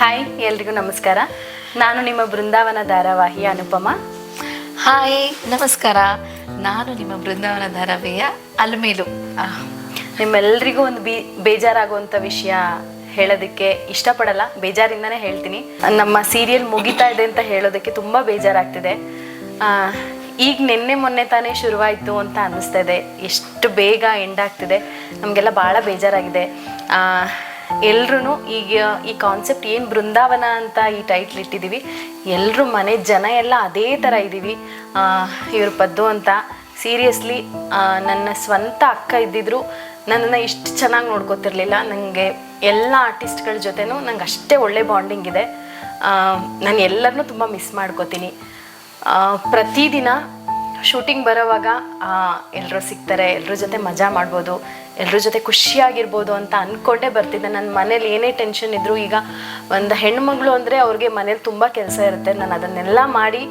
Hi ಎಲ್ರಿಗೂ ನಮಸ್ಕಾರ. ನಾನು ನಿಮ್ಮ ಬೃಂದಾವನ ಧಾರಾವಾಹಿ ಅನುಪಮ. ಹಾಯ್ ನಮಸ್ಕಾರ. ನಾನು ನಿಮ್ಮ ಬೃಂದಾವನ ಧಾರಾವಾಹಿಯ ಅಲ್ಮೇಲು. ನಿಮ್ಮೆಲ್ಲರಿಗೂ ನಿಮ್ಮೆಲ್ರಿಗೂ ಒಂದು ಬಿ ಬೇಜಾರಾಗುವಂಥ ವಿಷಯ ಹೇಳೋದಕ್ಕೆ ಇಷ್ಟಪಡಲ್ಲ. ಬೇಜಾರಿಂದನೇ ಹೇಳ್ತೀನಿ. ನಮ್ಮ ಸೀರಿಯಲ್ ಮುಗಿತಾ ಇದೆ ಅಂತ ಹೇಳೋದಕ್ಕೆ ತುಂಬ ಬೇಜಾರಾಗ್ತಿದೆ. ಈಗ ನಿನ್ನೆ ಮೊನ್ನೆ ತಾನೇ ಶುರುವಾಯಿತು ಅಂತ ಅನ್ನಿಸ್ತಾ ಇದೆ. ಎಷ್ಟು ಬೇಗ ಎಂಡ್ ಆಗ್ತಿದೆ. ನಮಗೆಲ್ಲ ಭಾಳ ಬೇಜಾರಾಗಿದೆ. ಎಲ್ರೂ ಈಗ ಈ ಕಾನ್ಸೆಪ್ಟ್ ಏನು ಬೃಂದಾವನ ಅಂತ ಈ ಟೈಟ್ಲ್ ಇಟ್ಟಿದ್ದೀವಿ ಎಲ್ಲರೂ ಮನೆ ಜನ ಎಲ್ಲ ಅದೇ ಥರ ಇದ್ದೀವಿ ಇವರು ಪದ್ದು ಅಂತ ಸೀರಿಯಸ್ಲಿ ನನ್ನ ಸ್ವಂತ ಅಕ್ಕ ಇದ್ದಿದ್ರು ನನ್ನನ್ನು ಇಷ್ಟು ಚೆನ್ನಾಗಿ ನೋಡ್ಕೋತಿರ್ಲಿಲ್ಲ. ನನಗೆ ಎಲ್ಲ ಆರ್ಟಿಸ್ಟ್ಗಳ ಜೊತೆನೂ ನಂಗೆ ಅಷ್ಟೇ ಒಳ್ಳೆ ಬಾಂಡಿಂಗ್ ಇದೆ. ನಾನು ಎಲ್ಲರನ್ನೂ ತುಂಬ ಮಿಸ್ ಮಾಡ್ಕೋತೀನಿ. ಪ್ರತಿದಿನ ಶೂಟಿಂಗ್ ಬರೋವಾಗ ಎಲ್ಲರೂ ಸಿಗ್ತಾರೆ ಎಲ್ಲರ ಜೊತೆ ಮಜಾ ಮಾಡ್ಬೋದು ಎಲ್ಲರ ಜೊತೆ ಖುಷಿಯಾಗಿರ್ಬೋದು ಅಂತ ಅಂದ್ಕೊಂಡೇ ಬರ್ತಿದ್ದೆ. ನನ್ನ ಮನೇಲಿ ಏನೇ ಟೆನ್ಷನ್ ಇದ್ದರೂ ಈಗ ಒಂದು ಹೆಣ್ಮಗಳು ಅಂದರೆ ಅವ್ರಿಗೆ ಮನೇಲಿ ತುಂಬ ಕೆಲಸ ಇರುತ್ತೆ. ನಾನು ಅದನ್ನೆಲ್ಲ ಮಾಡಿ,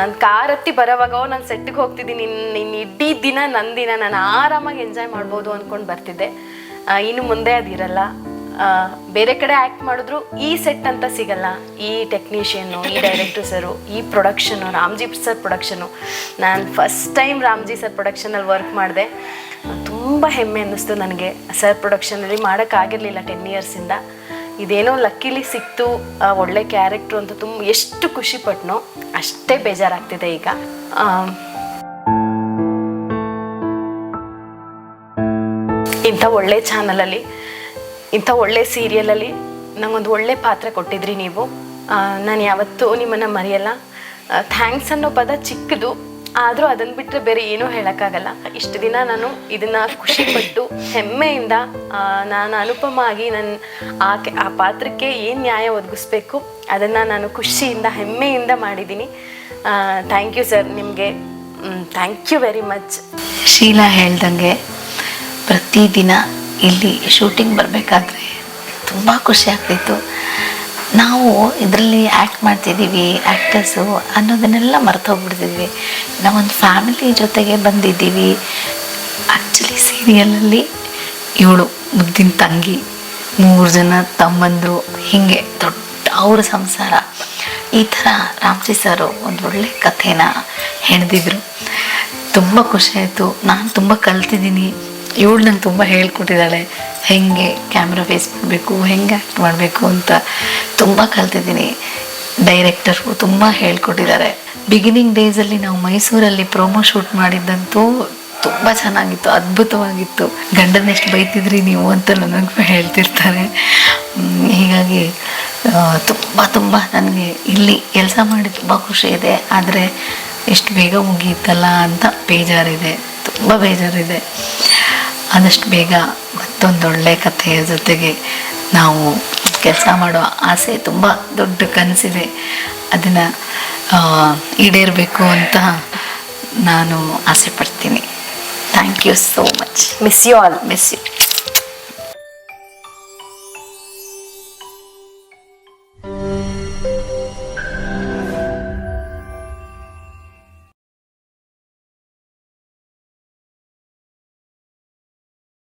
ನಾನು ಕಾರ್ ಹತ್ತಿ ಬರೋವಾಗ ನಾನು ಸೆಟ್ಟಿಗೆ ಹೋಗ್ತಿದ್ದೀನಿ. ಇನ್ನು ಇಡೀ ದಿನ ನನ್ನ ದಿನ ನಾನು ಆರಾಮಾಗಿ ಎಂಜಾಯ್ ಮಾಡ್ಬೋದು ಅಂದ್ಕೊಂಡು ಬರ್ತಿದ್ದೆ. ಇನ್ನು ಮುಂದೆ ಅದಿರಲ್ಲ. ಬೇರೆ ಕಡೆ ಆ್ಯಕ್ಟ್ ಮಾಡಿದ್ರು ಈ ಸೆಟ್ ಅಂತ ಸಿಗಲ್ಲ. ಈ ಟೆಕ್ನಿಷಿಯನ್ನು ಈ ಡೈರೆಕ್ಟರ್ ಸರು ಈ ಪ್ರೊಡಕ್ಷನು ರಾಮ್ಜಿ ಸರ್ ಪ್ರೊಡಕ್ಷನು ನಾನು ಫಸ್ಟ್ ಟೈಮ್ ರಾಮ್ಜಿ ಸರ್ ಪ್ರೊಡಕ್ಷನಲ್ಲಿ ವರ್ಕ್ ಮಾಡಿದೆ. ತುಂಬ ಹೆಮ್ಮೆ ಅನ್ನಿಸ್ತು ನನಗೆ. ಸರ್ ಪ್ರೊಡಕ್ಷನಲ್ಲಿ ಮಾಡೋಕ್ಕಾಗಿರಲಿಲ್ಲ ಟೆನ್ ಇಯರ್ಸಿಂದ ಇದೇನೋ ಲಕ್ಕಿಲಿ ಸಿಕ್ತು. ಒಳ್ಳೆ ಕ್ಯಾರೆಕ್ಟ್ರು ಅಂತ ತುಂಬ, ಎಷ್ಟು ಖುಷಿ ಪಟ್ನೋ, ಅಷ್ಟೇ ಬೇಜಾರಾಗ್ತಿದೆ ಈಗ. ಇಂಥ ಒಳ್ಳೆ ಚಾನಲಲ್ಲಿ ಇಂಥ ಒಳ್ಳೆ ಸೀರಿಯಲಲ್ಲಿ ನಂಗೊಂದು ಒಳ್ಳೆ ಪಾತ್ರ ಕೊಟ್ಟಿದ್ರಿ ನೀವು. ನಾನು ಯಾವತ್ತೂ ನಿಮ್ಮನ್ನು ಮರೆಯಲ್ಲ. ಥ್ಯಾಂಕ್ಸ್ ಅನ್ನೋ ಪದ ಚಿಕ್ಕದು, ಆದರೂ ಅದನ್ನು ಬಿಟ್ಟರೆ ಬೇರೆ ಏನೂ ಹೇಳೋಕ್ಕಾಗಲ್ಲ. ಇಷ್ಟು ದಿನ ನಾನು ಇದನ್ನು ಖುಷಿಪಟ್ಟು, ಹೆಮ್ಮೆಯಿಂದ ನಾನು ಅನುಪಮ ಆಗಿ ನನ್ನ ಆ ಆ ಪಾತ್ರಕ್ಕೆ ಏನು ನ್ಯಾಯ ಒದಗಿಸ್ಬೇಕು, ಅದನ್ನು ನಾನು ಖುಷಿಯಿಂದ, ಹೆಮ್ಮೆಯಿಂದ ಮಾಡಿದ್ದೀನಿ. ಥ್ಯಾಂಕ್ ಯು ಸರ್ ನಿಮಗೆ thank you very much Sheela ಹೇಳ್ದಂಗೆ ಪ್ರತಿದಿನ ಇಲ್ಲಿ ಶೂಟಿಂಗ್ ಬರಬೇಕಾದ್ರೆ ತುಂಬ ಖುಷಿ ಆಗ್ತಿತ್ತು. ನಾವು ಇದರಲ್ಲಿ ಆ್ಯಕ್ಟ್ ಮಾಡ್ತಿದ್ದೀವಿ ಆ್ಯಕ್ಟರ್ಸು ಅನ್ನೋದನ್ನೆಲ್ಲ ಮರ್ತೋಗ್ಬಿಡ್ತಿದ್ವಿ. ನಾವೊಂದು ಫ್ಯಾಮಿಲಿ ಜೊತೆಗೆ ಬಂದಿದ್ದೀವಿ. ಆ್ಯಕ್ಚುಲಿ ಸೀರಿಯಲಲ್ಲಿ ಇವಳು, ಮುದ್ದಿನ ತಂಗಿ, ಮೂರು ಜನ ತಮ್ಮಂದರು, ಹೀಗೆ ದೊಡ್ಡ ಅವ್ರ ಸಂಸಾರ. ಈ ಥರ ರಾಮ್ಜಿ ಸರು ಒಂದು ಒಳ್ಳೆ ಕಥೆನ ಹೆಣ್ದಿದ್ರು ತುಂಬ ಖುಷಿ ಆಯಿತು. ನಾನು ತುಂಬ ಕಲ್ತಿದ್ದೀನಿ. ಇವಳು ನಂಗೆ ತುಂಬ ಹೇಳ್ಕೊಟ್ಟಿದ್ದಾಳೆ, ಹೆಂಗೆ ಕ್ಯಾಮ್ರಾ ಫೇಸ್ ಮಾಡಬೇಕು, ಹೆಂಗೆ ಆ್ಯಕ್ಟ್ ಮಾಡಬೇಕು ಅಂತ ತುಂಬ ಕಲ್ತಿದ್ದೀನಿ. ಡೈರೆಕ್ಟರ್ಗು ತುಂಬ ಹೇಳ್ಕೊಟ್ಟಿದ್ದಾರೆ. ಬಿಗಿನಿಂಗ್ ಡೇಸಲ್ಲಿ ನಾವು ಮೈಸೂರಲ್ಲಿ ಪ್ರೋಮೋ ಶೂಟ್ ಮಾಡಿದ್ದಂತೂ ತುಂಬ ಚೆನ್ನಾಗಿತ್ತು, ಅದ್ಭುತವಾಗಿತ್ತು. ಗಂಡನ ಎಷ್ಟು ಬೈತಿದ್ರಿ ನೀವು ಅಂತ ನನಗೆ ಹೇಳ್ತಿರ್ತಾರೆ. ಹೀಗಾಗಿ ತುಂಬ ತುಂಬ ನನಗೆ ಇಲ್ಲಿ ಕೆಲಸ ಮಾಡಿ ತುಂಬ ಖುಷಿ ಇದೆ, ಆದರೆ ಎಷ್ಟು ಬೇಗ ಮುಗಿಯುತ್ತಲ್ಲ ಅಂತ ಬೇಜಾರಿದೆ, ತುಂಬ ಬೇಜಾರಿದೆ. ಆದಷ್ಟು ಬೇಗ ಮತ್ತೊಂದು ಒಳ್ಳೆ ಕಥೆಯ ಜೊತೆಗೆ ನಾವು ಕೆಲಸ ಮಾಡೋ ಆಸೆ ತುಂಬ ದೊಡ್ಡ ಕನಸಿದೆ. ಅದನ್ನು ಈಡೇರಬೇಕು ಅಂತ ನಾನು ಆಸೆ ಪಡ್ತೀನಿ. Thank you so much miss you all miss you